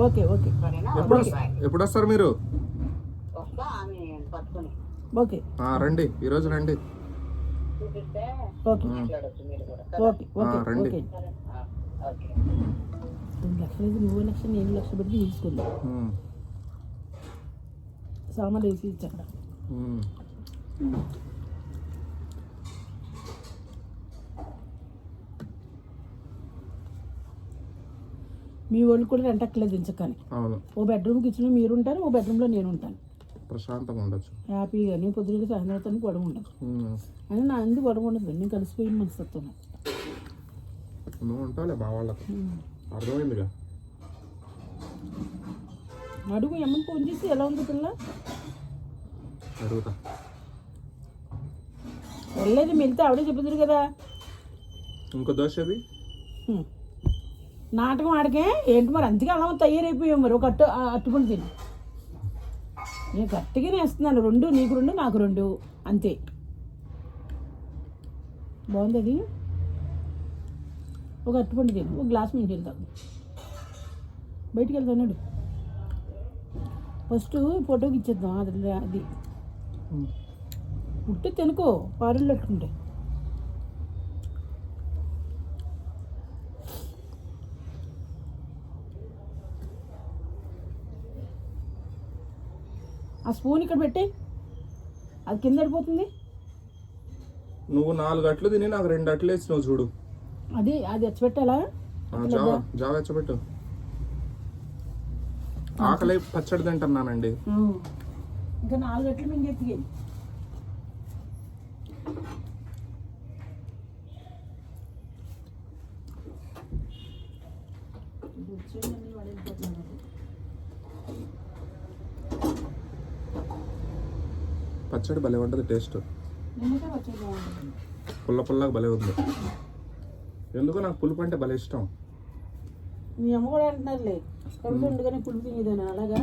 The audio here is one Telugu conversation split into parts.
Okay okay. ఎప్పుడు. ఎప్పుడు వస్తారు మీరు? ఓకే. ఆ, రండి. ఈరోజు రండి. రండి. ఓకే. సరే. ఆ, ఓకే. రెండు లక్షలు అయితే నువ్వు లక్ష నేను లక్ష పెట్టి తీసుకుందాం సామాన్లు వేసి ఇచ్చి మీ వాళ్ళు కూడా రెంట్ అక్కలేదు దించకని అవును. ఓ బెడ్రూమ్ కిచెన్ మీరు ఉంటారు ఓ బెడ్రూమ్లో నేను ఉంటాను ప్రశాంతంగా ఉండొచ్చు. హ్యాపీగా నేను పొద్దున సాయంత్రం గొడవ ఉండదు. అని నా ఎందుకు గొడవ ఉండదు? నేను కలిసిపోయి మనస్తత్వం నువ్వు ఉంటావులే మా వాళ్ళకి. అర్థమైందిగా? అడుగు ఏమని ఫోన్ చేసి ఎలా ఉంది పిల్ల? అడుగుతా. వెళ్ళలేదు వెళ్తే ఆవిడే చెప్తున్నారు కదా. ఇంకో దోశ అది. నాటకం ఆడకే ఏంటి మరి? అందుకే అలా తయారైపోయాం మరి. ఒక అట్టు అట్టుకుని తిని. నేను గట్టిగానే వేస్తున్నాను. రెండు నీకు రెండు నాకు రెండు. అంతే. బాగుంది అది? ఒక అట్టుపండు తిని. ఒక గ్లాస్ మించి వెళ్తాం బయటికి వెళ్తాడు ఫస్ట్ ఫోటోకి ఇచ్చేద్దాం. అది అది. పుట్టి తినుకో. పారులు పెట్టుకుంటే. ఆ స్పూన్ ఇక్కడ పెట్టి. అది కింద పడిపోతుంది. నువ్వు నాలుగు అట్లు తిని నాకు రెండు అట్లు వేసినావు చూడు. అది అది ఎచ్చబెట్టాలా జావా జావా ఎచ్చబెట్టు ఆకలి పచ్చడి తింటున్నానండి. ఇంకా నాలుగు గంటలు మింగెత్తికి పచ్చడి భలే ఉంటుంది టేస్ట్ పుల్ల పుల్లగా భలే ఉంది. ఎందుకు నాకు పులుపు అంటే భలే ఇష్టం. మీ అమ్మ కూడా అంటున్నారులే కడుపు ఉండగానే పులుపు తినేదాన్ని అలాగా?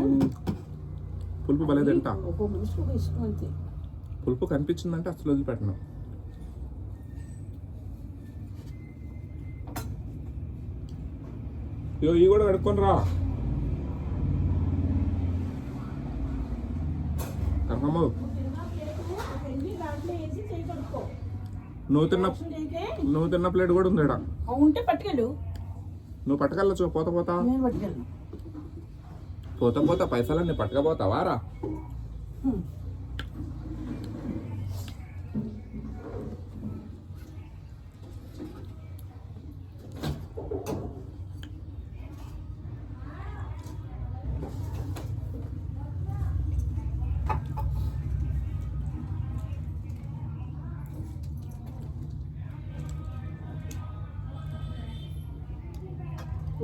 పులుపు భలే తింటా. ఒక ఇష్టం అంతే. పులుపు కనిపించిందంటే అసలు వదిలిపెట్టను. ఇగో ఇవి కూడా కడుక్కొని రా. కనకమ్మ దాంట్లో వేసి చేయి కడుక్కో నువ్వు తిన్న నువ్వు తిన్న ప్లేట్ కూడా ఉంది ఉంటే పట్టుకెళ్ళు. నువ్వు పట్టుకెళ్ళచ్చు పోత పోతా. పోత పోత పైసలన్నీ పట్టుకపోతావా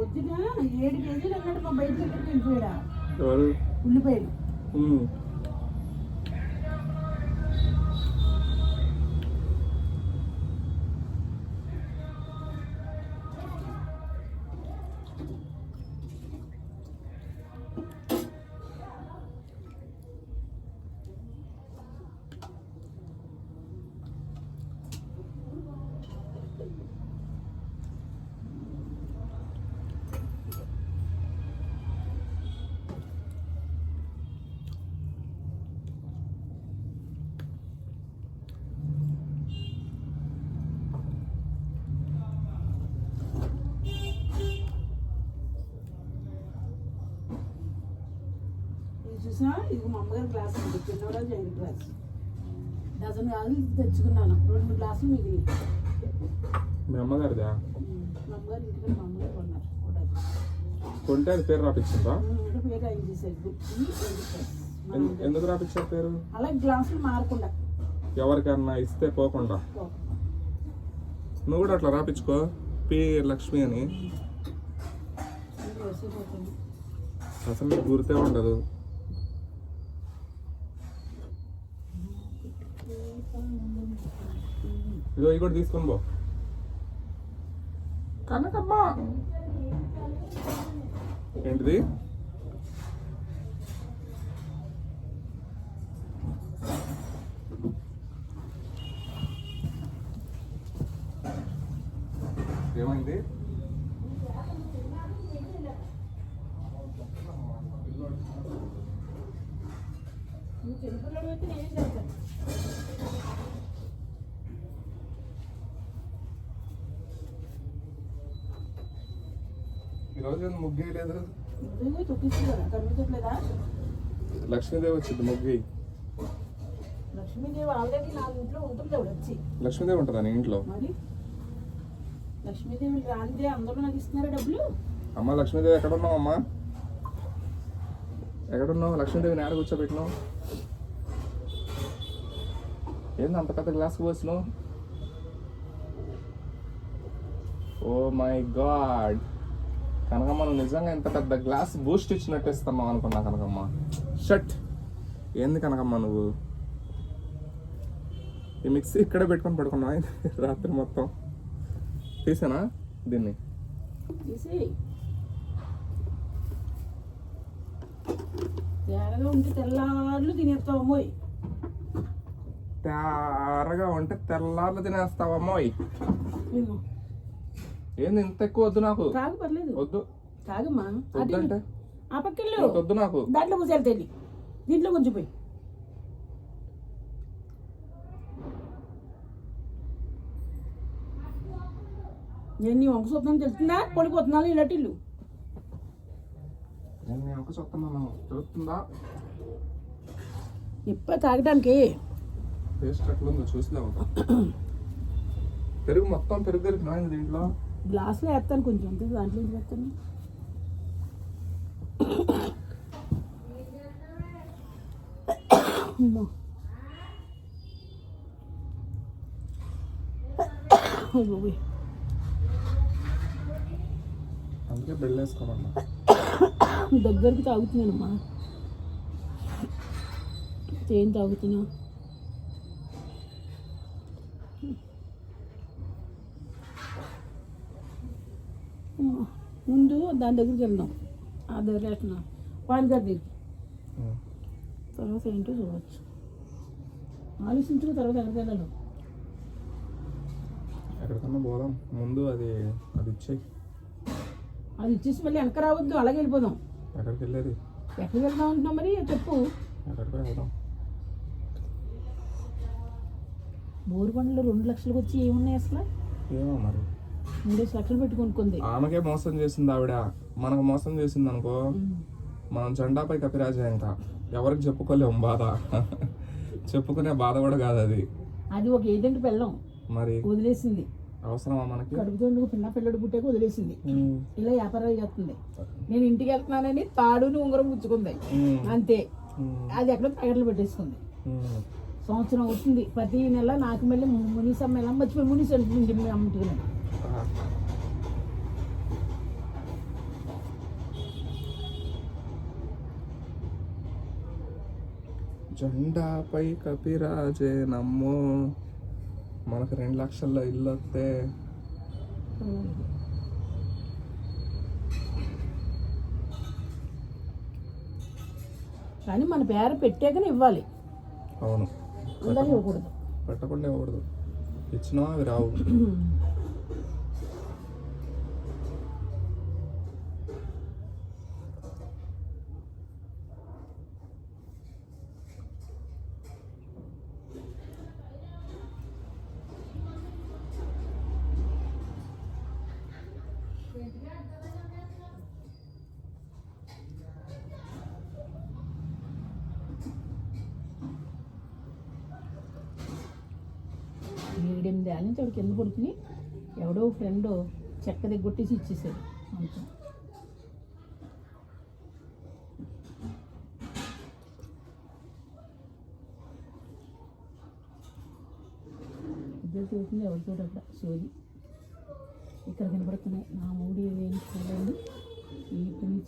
పొద్దున ఏడు కేజీలు అన్నాడు మా బయట ఉల్లిపాయలు ఉమ్. ఇది మా అమ్మగారి గ్లాస్ చిన్నవాడు జైలు గ్లాస్. డజన్ కాదు ఇది తెచ్చుకున్నాను. రెండు గ్లాసులు మిగిలి మీ అమ్మగారిదా? మా అమ్మగారు ఇంటికి మా అమ్మగారు కొన్నారు. కొంటే అది పేరు రాపించిందా పేరు. ఎన్- ఎందుకు రాపించారు పేరు? అలా గ్లాసులు మారకుండా. ఎవరికన్నా ఇస్తే పోకుండా. నువ్వు కూడా అట్లా రాపించుకో పి లక్ష్మి అని. అసలు గుర్తే ఉండదు. ఇదో ఇవి కూడా తీసుకొని పో. కనకమ్మా. ఏంటిది? ఏమైంది? నువ్వు ఈరోజు ఏం ముగ్గు లేదు ఇదే తొక్కిస్తున్నారు కనిపించట్లేదా లక్ష్మీదేవి వచ్చింది ముగ్గు లక్ష్మీదేవి ఆల్రెడీ నా ఇంట్లో ఉంటుంది వచ్చి? లక్ష్మీదేవి ఉంటుందా నీ ఇంట్లో? మరి? లక్ష్మీదేవి రాందే అందరూ నాకు ఇస్తున్నారా డబ్బులు? అమ్మ లక్ష్మీదేవి ఎక్కడ ఉన్నావు అమ్మా? ఎక్కడున్నావు? లక్ష్మీదేవిని ఆడ కూర్చోబెట్టినావు. ఏంది అంత పెద్ద గ్లాస్ పోసినావు? Oh my God. కనకమ్మ నువ్వు నిజంగా ఇంత పెద్ద గ్లాస్ బూస్ట్ ఇచ్చినట్టు ఇస్తున్నావు అనుకున్నా కనకమ్మ. షట్ ఏంది కనకమ్మ నువ్వు? ఈ మిక్సీ ఇక్కడే పెట్టుకొని పడుకున్నావు? ఏంది రాత్రి మొత్తం. తీసానా దీన్ని? తీసి తేరగా ఉంటే తెల్లార్లు తినేస్తావు అమ్మోయ్ తేరగా ఉంటే తెల్లార్లు తినేస్తావమ్మోయ్ ఏంది ఇంత ఎక్కువ వద్దు నాకు? తాగు పర్లేదు. వద్దు. తాగమ్మా. అటు వద్దంటే? ఆ పక్కల్లో వద్దు నాకు. దాంట్లో కూర్చోాలి తల్లి దీంట్లో కొంచెం పోయి. నేను నీ వంక చూద్దాం తెలుస్తుందా? పడిపోతున్నాను ఇలాంటి ఇల్లు నేను నీ ఒక చెప్తున్నాను తెలుస్తుందా? ఇప్ప తాగడానికి. టేస్ట్ ఎట్లుందో చూసినావు. పెరుగు మొత్తం పెరుగు కలిపినా దీంట్లో? గ్లాసులో వేస్తాను కొంచెం. అంతే దాంట్లో ఎందుకు వేస్తాను. అందుకే దగ్గరికి తాగుతున్నానమ్మా. ఏం తాగుతున్నా అమ్మా. ముందు దాని దగ్గరికి వెళ్దాం. ఆ దగ్గర వాడి గారి దగ్గరికి. తర్వాత ఏంటో చూడవచ్చు ఆలోచించుకున్న తర్వాత ఎక్కడికి వెళ్ళాలి. ఎక్కడికన్నా పోదాం. ముందు అది అది ఇచ్చేయి. అది ఇచ్చేసి మళ్ళీ వెనక రావద్దు అలాగే వెళ్ళిపోదాం. ఎక్కడికి వెళ్ళేది? ఎక్కడికి వెళ్దాం అంటున్నావు మరి? చెప్పు. ఎక్కడికి వెళ్దాం. బోరుబండలో రెండు లక్షలకు వచ్చి ఏమున్నాయి అసలు? ఏమో మరి. మూడేసి లక్షలు పెట్టి కొనుక్కుంది ఆమెకే మోసం చేసింది ఆవిడ. మనకు మోసం చేసింది అనుకో మనం జెండాపై కపిరాజే ఇంకా ఎవరికి చెప్పుకోలేము బాధ. చెప్పుకునే బాధ కూడా కాదు అది అది ఒక ఏజెంట్ పెళ్ళం. మరి? వదిలేసింది. అవసరమా మనకి? కడుపుతో పిల్ల పిల్లడు పుట్టాక వదిలేసింది. ఇలా వ్యాపారాలు చేస్తుంది. నేను ఇంటికి వెళ్తున్నానని తాడుని ఉంగరం పుచ్చుకుంది అంతే. అది ఎక్కడో ప్యాకెట్లు పెట్టేసుకుంది. సంవత్సరం అవుతుంది. ప్రతి నెల నాకు మళ్ళీ మునీస్ అమ్మ ఎలా మర్చిపోయి మునీస్ అమ్ముతున్నాను. జెండాపై కపిరాజే నమ్మో. మనకు రెండు లక్షల్లో ఇల్లు వస్తే కానీ మన పేరు పెట్టాకనే ఇవ్వాలి. అవును. పెట్టకుండా ఇవ్వకూడదు. ఇచ్చినా అవి రావు. మీడియం ఏళ్ళ నుంచి వాడు కింద పడుకుని ఎవడో ఫ్రెండ్ చెక్కది దిగ్గొట్టేసి ఇచ్చేసాడు. అంతా. ఇద్దరు చూస్తుంది ఎవరు చూడక్కడ సోది ఇక్కడ కనబడుతున్నాయి నా మూడు ఏం చూడండి. ఈ నుంచి